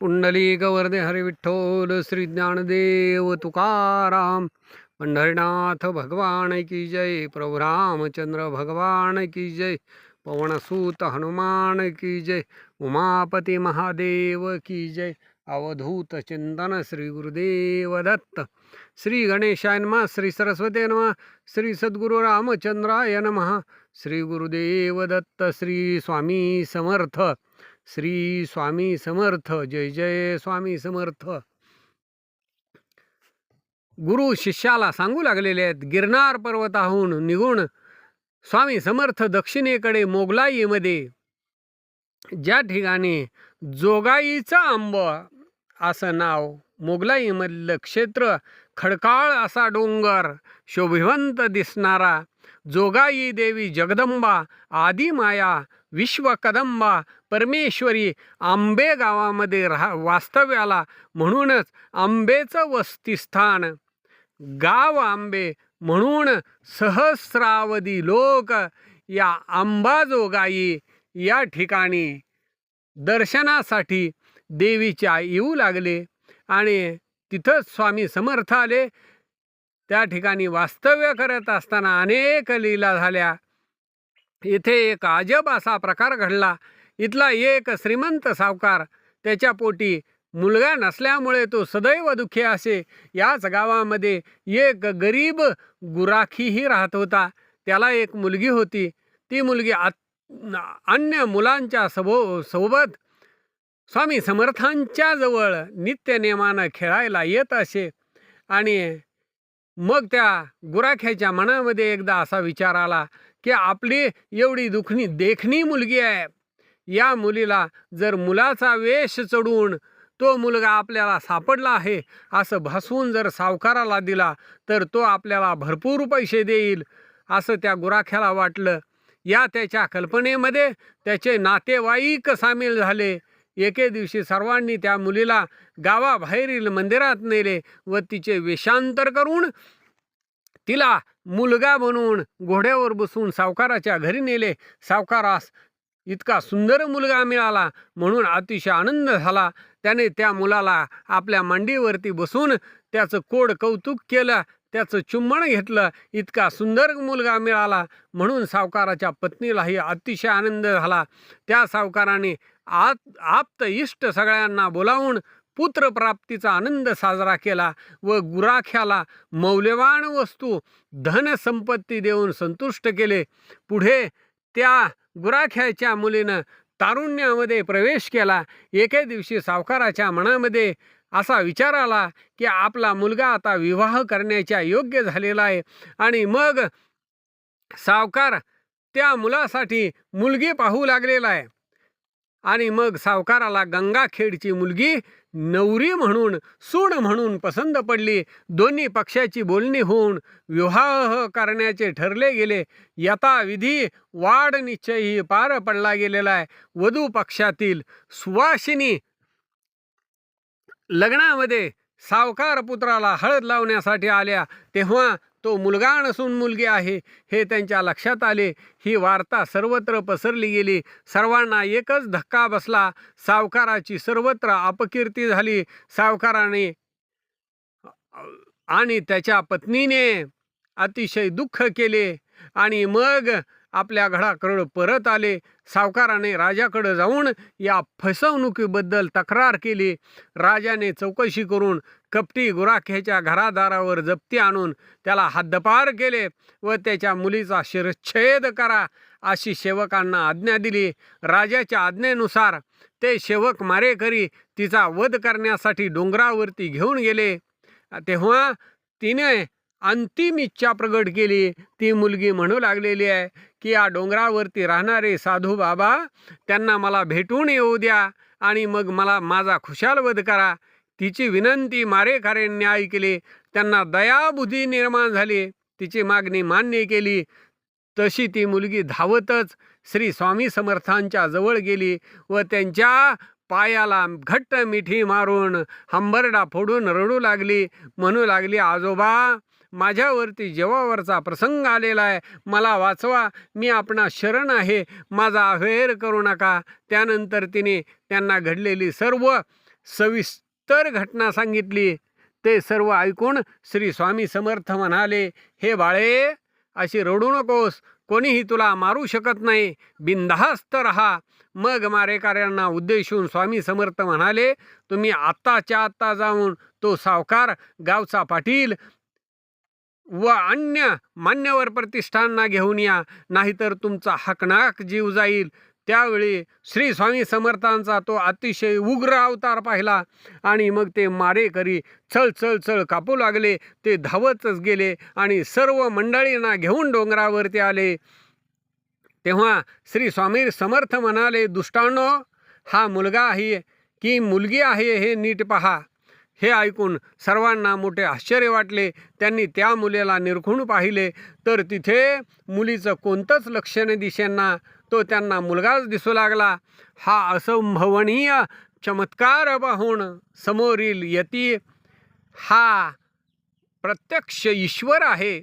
पुंडलिक वरदे हरी विठ्ठल श्री ज्ञानदेव तुकाराम। पंढरीनाथ भगवान की जय प्रभु रामचंद्र भगवान की जय पवनसूत हनुमान की जय उमापती महादेव की जय। अवधूत चिंतन श्री गुरुदेव दत्त। श्री गणेशाय नमः श्री सरस्वती नमः श्री सद्गुरु रामचंद्राय नमः। श्री गुरुदेव दत्त श्री स्वामी समर्थ। श्री स्वामी समर्थ जय जय स्वामी समर्थ. गुरु शिष्याला सांगू लागलेले आहेत गिरनार पर्वताहून निघून स्वामी समर्थ दक्षिणेकडे मोगलाईमध्ये. ज्या ठिकाणी जोगाईचा आंब असं नाव मोगलाईमधलं क्षेत्र खडकाळ असा डोंगर शोभिवंत दिसणारा जोगाई देवी जगदंबा आदिमाया विश्वकदंबा परमेश्वरी आंबे गावामध्ये राहा वास्तव्याला म्हणूनच आंबेचं वस्तीस्थान. गाव आंबे म्हणून सहस्रावधी लोक या आंबाजोगाई या ठिकाणी दर्शनासाठी देवीच्या येऊ लागले आणि तिथंच स्वामी समर्थ आले. त्या ठिकाणी वास्तव्य करत असताना अनेक लीला झाल्या. इथे एक अजब असा प्रकार घडला. इथला एक श्रीमंत सावकार त्याच्या पोटी मुलगा नसल्यामुळे तो सदैव दुःखी असे. याच गावामध्ये एक गरीब गुराखीही राहत होता. त्याला एक मुलगी होती. ती मुलगी अन्य मुलांच्या सबो सोबत स्वामी समर्थांच्या जवळ नित्यनेमानं खेळायला येत असे. आणि मग त्या गुराख्याच्या मनामध्ये एकदा असा विचार आला की आपली एवढी दुखणी देखणी मुलगी आहे. या मुलीला जर मुलाचा वेश चढून तो मुलगा आपल्याला सापडला आहे असं भासवून जर सावकाराला दिला तर तो आपल्याला भरपूर पैसे देईल असं त्या गुराख्याला वाटलं. या त्याच्या कल्पनेमध्ये त्याचे नातेवाईक सामील झाले. एके दिवशी सर्वांनी त्या मुलीला गावाबाहेरील मंदिरात नेले व तिचे वेषांतर करून तिला मुलगा बनवून घोड्यावर बसून सावकाराच्या घरी नेले. सावकारास इतका सुंदर मुलगा मिळाला म्हणून अतिशय आनंद झाला. त्याने त्या मुलाला आपल्या मांडीवरती बसून त्याचं कोड कौतुक केलं त्याचं चुंबन घेतलं इतका सुंदर मुलगा मिळाला म्हणून सावकाराच्या पत्नीलाही अतिशय आनंद झाला. त्या सावकाराने आत आप्त इष्ट सगळ्यांना बोलावून पुत्रप्राप्तीचा आनंद साजरा केला व गुराख्याला मौल्यवान वस्तू धनसंपत्ती देऊन संतुष्ट केले. पुढे त्या गुराख्याच्या मुलीनं तारुण्यामध्ये प्रवेश केला. एके दिवशी सावकाराच्या मनामध्ये असा विचार आला की आपला मुलगा आता विवाह करण्याच्या योग्य झालेला आहे आणि मग सावकार त्या मुलासाठी मुलगी पाहू लागलेला आहे. आणि मग सावकाराला गंगाखेडची मुलगी नवरी म्हणून सूड म्हणून पसंत पडली. दोन्ही पक्षाची बोलणी होऊन विवाह करण्याचे ठरले गेले. यथाविधी वाढ निश्चयही पार पडला गेलेला आहे. वधू पक्षातील सुवासिनी लग्नामध्ये सावकार पुत्राला हळद लावण्यासाठी आल्या. तेव्हा तो मुलगा नसून मुलगी आहे हे त्यांच्या लक्षात आले. ही वार्ता सर्वत्र पसरली गेली. सर्वांना एकच धक्का बसला. सावकाराची सर्वत्र अपकीर्ती झाली. सावकाराने आणि त्याच्या पत्नीने अतिशय दुःख केले आणि मग आपल्या घराकडं परत आले. सावकाराने राजाकडं जाऊन या फसवणुकीबद्दल तक्रार केली. राजाने चौकशी करून कपटी गुराख्याच्या घरादारावर जप्ती आणून त्याला हद्दपार केले व त्याच्या मुलीचा शिरच्छेद करा अशी सेवकांना आज्ञा दिली. राजाच्या आज्ञेनुसार ते सेवक मारेकरी तिचा वध करण्यासाठी डोंगरावरती घेऊन गेले. तेव्हा तिने अंतिम इच्छा प्रगट केली. ती मुलगी म्हणू लागलेली आहे की या डोंगरावरती राहणारे साधू बाबा त्यांना मला भेटून येऊ द्या आणि मग मला माझा खुशाल वध करा. तिची विनंती मारेकऱ्यांनी ऐकली. त्यांना दयाबुद्धी निर्माण झाली. तिची मागणी मान्य केली. तशी ती मुलगी धावतच श्री स्वामी समर्थांच्या जवळ गेली व त्यांच्या पायाला घट्ट मिठी मारून हंबरडा फोडून रडू लागली. म्हणू लागली आजोबा माझ्यावरती जेवावरचा प्रसंग आलेला आहे मला वाचवा मी आपणा शरण आहे माझा अहेर करू नका. त्यानंतर तिने त्यांना घडलेली सर्व सविस्तर घटना सांगितली. ते सर्व ऐकून श्री स्वामी समर्थ म्हणाले हे बाळे अशी रडू नकोस कोणीही तुला मारू शकत नाही बिनधास्त रहा. मग मारेकऱ्यांना उद्देशून स्वामी समर्थ म्हणाले तुम्ही आत्ताच्या आत्ता जाऊन तो सावकार गावचा पाटील व अन्य मान्यवर प्रतिष्ठांना घेऊन या नाहीतर तुमचा हकनाक जीव जाईल. त्यावेळी श्री स्वामी समर्थांचा तो अतिशय उग्र अवतार पाहिला आणि मग ते मारेकरी चळ चळ चळ कापू लागले. ते धावतच गेले आणि सर्व मंडळींना घेऊन डोंगरावरती आले. तेव्हा श्री स्वामी समर्थ म्हणाले दुष्टांनो हा मुलगा आहे की मुलगी आहे हे नीट पहा. हे ऐकून सर्वांना मोठे आश्चर्य वाटले. त्यांनी त्या मुलीला निरखून पाहिले. तर तिथे मुलीचं कोणतंच लक्ष नाही दिशेंना तो त्यांना मुलगाच दिसू लागला. हा असंभवनीय चमत्कार पाहून समोरील यती हा प्रत्यक्ष ईश्वर आहे.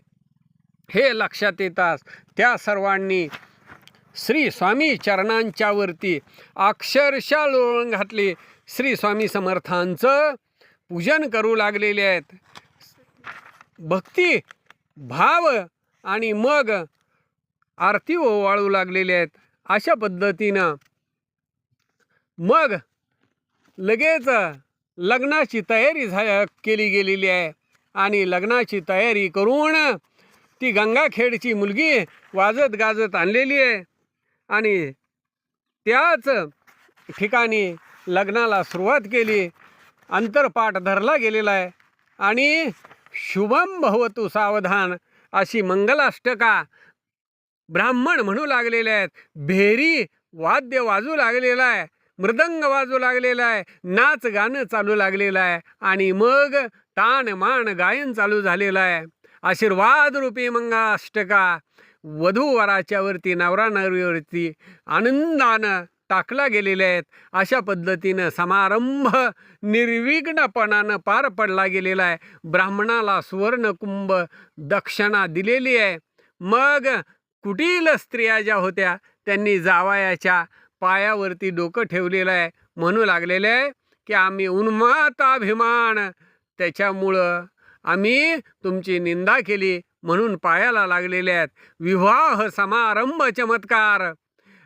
हे लक्षात येताच त्या सर्वांनी श्री स्वामी चरणांच्यावरती अक्षरशः लोळण घातली. श्री स्वामी समर्थांचं पूजन करू लागलेले आहेत. भक्ती भाव आणि मग आरती ओवाळू लागलेले आहेत. अशा पद्धतीनं मग लगेच लग्नाची तयारी झा केली गेलेली आहे. आणि लग्नाची तयारी करून ती गंगाखेडची मुलगी वाजत गाजत आणलेली आहे. आणि त्याच ठिकाणी लग्नाला सुरुवात केली. अंतरपाठ धरला गेलेला आहे. आणि शुभम भवतु सावधान अशी मंगलाष्टका ब्राह्मण म्हणू लागलेले आहेत. भेरी वाद्य वाजू लागलेला आहे. मृदंग वाजू लागलेला आहे. नाच गाणं चालू लागलेलं आहे. आणि मग ताण मान गायन चालू झालेलं आहे. आशीर्वाद रूपी मंगाष्टका वधू वराच्यावरती नवरा नवरीवरती आनंदानं टाकला गेलेले आहेत. अशा पद्धतीनं समारंभ निर्विघ्नपणानं पार पडला गेलेला आहे. ब्राह्मणाला सुवर्णकुंभ दक्षिणा दिलेली आहे. मग कुटील स्त्रिया ज्या होत्या त्यांनी जावयाच्या पायावरती डोकं ठेवलेलं आहे. म्हणू लागलेलं आहे की आम्ही उन्माताभिमान त्याच्यामुळं आम्ही तुमची निंदा केली म्हणून पायाला लागलेले आहेत. विवाह समारंभ चमत्कार.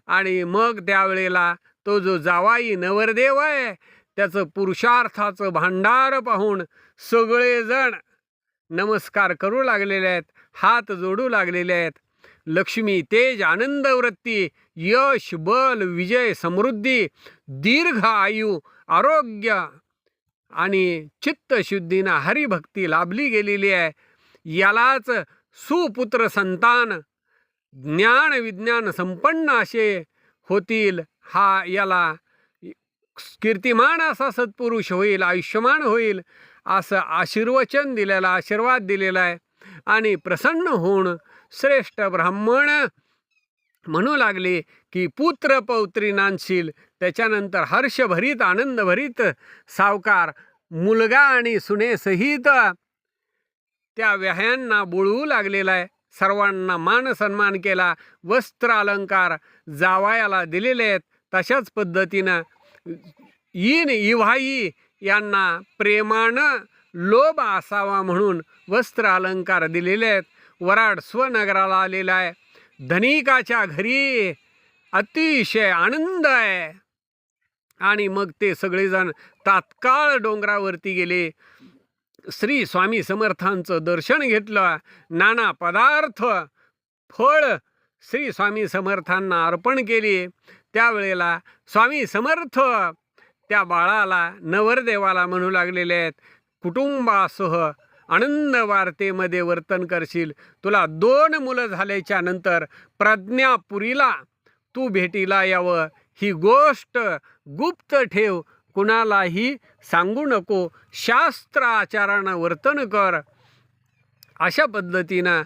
आणि मग त्यावेळेला तो जो जावाई नवरदेव आहे त्याचं पुरुषार्थाचं भांडार पाहून सगळेजण नमस्कार करू लागलेले आहेत हात जोडू लागलेले आहेत. लक्ष्मी तेज आनंद वृत्ती यश बल विजय समृद्धी दीर्घ आयु आरोग्य आणि चित्तशुद्धीनं हरिभक्ती लाभली गेलेली आहे. यालाच सुपुत्र संतान ज्ञान विज्ञान संपन्न असे होतील हा याला कीर्तिमान असा सत्पुरुष होईल आयुष्यमान होईल असं आशीर्वचन दिलेला आशीर्वाद दिलेला आहे. आणि प्रसन्न होऊन श्रेष्ठ ब्राह्मण म्हणू लागले की पुत्र पौत्री नांदशील त्याच्यानंतर हर्षभरीत आनंदभरीत सावकार मुलगा आणि सुनेसहित त्या व्याह्यांना बोळवू लागलेला आहे. सर्वांना मान सन्मान केला वस्त्र अलंकार जावायाला दिलेले आहेत तशाच पद्धतीनं ईन इव्हाई यांना प्रेमानं लोभ असावा म्हणून वस्त्र अलंकार दिलेले आहेत. वराड स्वनगराला आलेला आहे. धनिकाच्या घरी अतिशय आनंद आहे. आणि मग ते सगळेजण तात्काळ डोंगरावरती गेले. श्री स्वामी समर्थांचं दर्शन घेतलं. नाना पदार्थ फळ श्री स्वामी समर्थांना अर्पण केली. त्यावेळेला स्वामी समर्थ त्या बाळाला नवरदेवाला म्हणू लागलेले आहेत कुटुंबासह आनंद वार्तेमध्ये वर्तन करशील. तुला दोन मुलं झाल्याच्यानंतर प्रज्ञापुरीला तू भेटीला यावं. ही गोष्ट गुप्त ठेव. कुणालाही सांगू नको. शास्त्र आचारानं वर्तन कर. अशा पद्धतीनं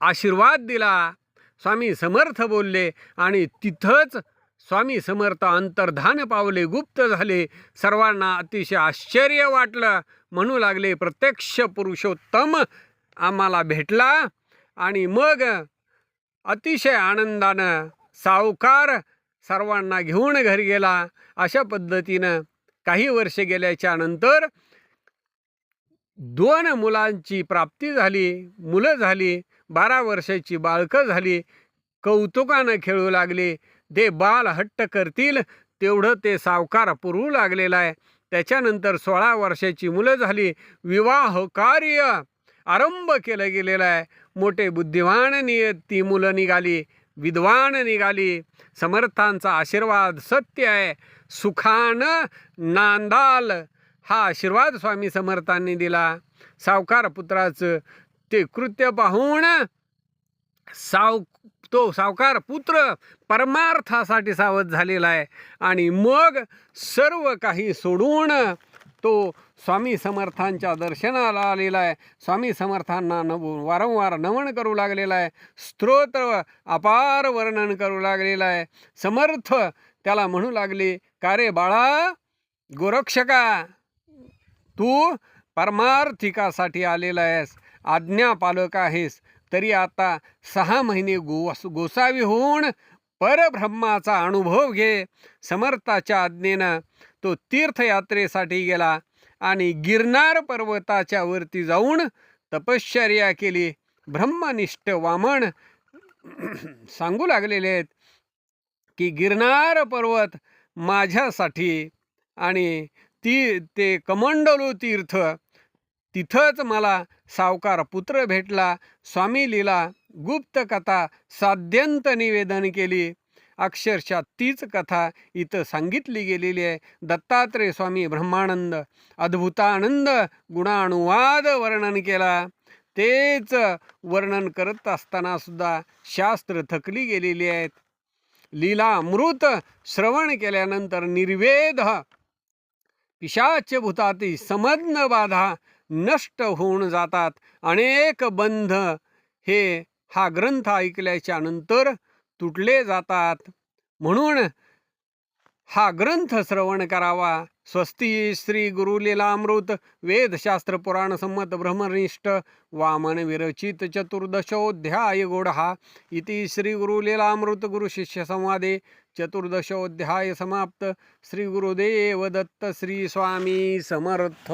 आशीर्वाद दिला. स्वामी समर्थ बोलले आणि तिथंच स्वामी समर्थ अंतर्धान पावले. गुप्त झाले. सर्वांना अतिशय आश्चर्य वाटलं. म्हणू लागले प्रत्यक्ष पुरुषोत्तम आम्हाला भेटला आणि मग अतिशय आनंदानं सावकार सर्वांना घेऊन घरी गेला. अशा पद्धतीनं काही वर्षे गेल्याच्यानंतर दोन मुलांची प्राप्ती झाली. मुलं झाली. बारा वर्षाची बाळकं झाली. कौतुकानं खेळू लागले. ते बाल हट्ट करतील तेवढं ते सावकार पुरवू लागलेलं आहे. त्याच्यानंतर सोळा वर्षाची मुलं झाली. विवाह कार्य आरंभ केलं गेलेलं आहे. मोठे बुद्धिमान नियत ती मुलं निघाली. विद्वान निघाली. समर्थांचा आशीर्वाद सत्य आहे. सुखानं नांदाल. हा आशीर्वाद स्वामी समर्थांनी दिला. सावकार पुत्राचं ते कृत्य पाहून साव तो सावकार पुत्र परमार्थासाठी सावध झालेला आहे. आणि मग सर्व काही सोडून तो स्वामी समर्थांच्या दर्शनाला आलेला आहे स्वामी समर्थांना नव वारंवार नमन करू लागलेला आहे स्तोत्र अपार वर्णन करू लागलेला आहे समर्थ त्याला म्हणू लागले का रे बाळा गोरक्षका तू परमार्थिकासाठी आलेला आहेस आज्ञापालक आहेस तरी आता सहा महिने गोस गोसावी होऊन परब्रह्माचा अनुभव घे. समर्थाच्या आज्ञेनं तो तीर्थयात्रेसाठी गेला. आणि गिरनार पर्वताच्या वरती जाऊन तपश्चर्या केली. ब्रह्मनिष्ठ वामन सांगू लागलेले आहेत की गिरनार पर्वत माझ्यासाठी आणि ती ते कमंडलू तीर्थ तिथंच मला सावकार पुत्र भेटला. स्वामी लीला गुप्त कथा साध्यंत निवेदन केली. अक्षरशः तीच कथा इथं सांगितली गेलेली आहे. दत्तात्रय स्वामी ब्रह्मानंद अद्भुतानंद गुणानुवाद वर्णन केला. तेच वर्णन करत असताना सुद्धा शास्त्र थकली गेलेली आहेत. लीलामृत श्रवण केल्यानंतर निर्वेद पिशाच भूताती समज्ञ बाधा नष्ट होऊन जातात. अनेक बंध हे हा ग्रंथ ऐकल्याच्या नंतर तुटले जातात. म्हणून हा ग्रंथ श्रवण करावा. स्वस्ती श्री गुरुलीलामृत वेदशास्त्र पुराण संमत ब्रह्मनिष्ठ वामन विरचित चतुर्दशोध्याय गोढा इति श्री गुरुलीलामृत गुरुशिष्य संवादे. चतुर्दशोध्याय समाप्त. श्री गुरुदेव दत्त श्री स्वामी समर्थ.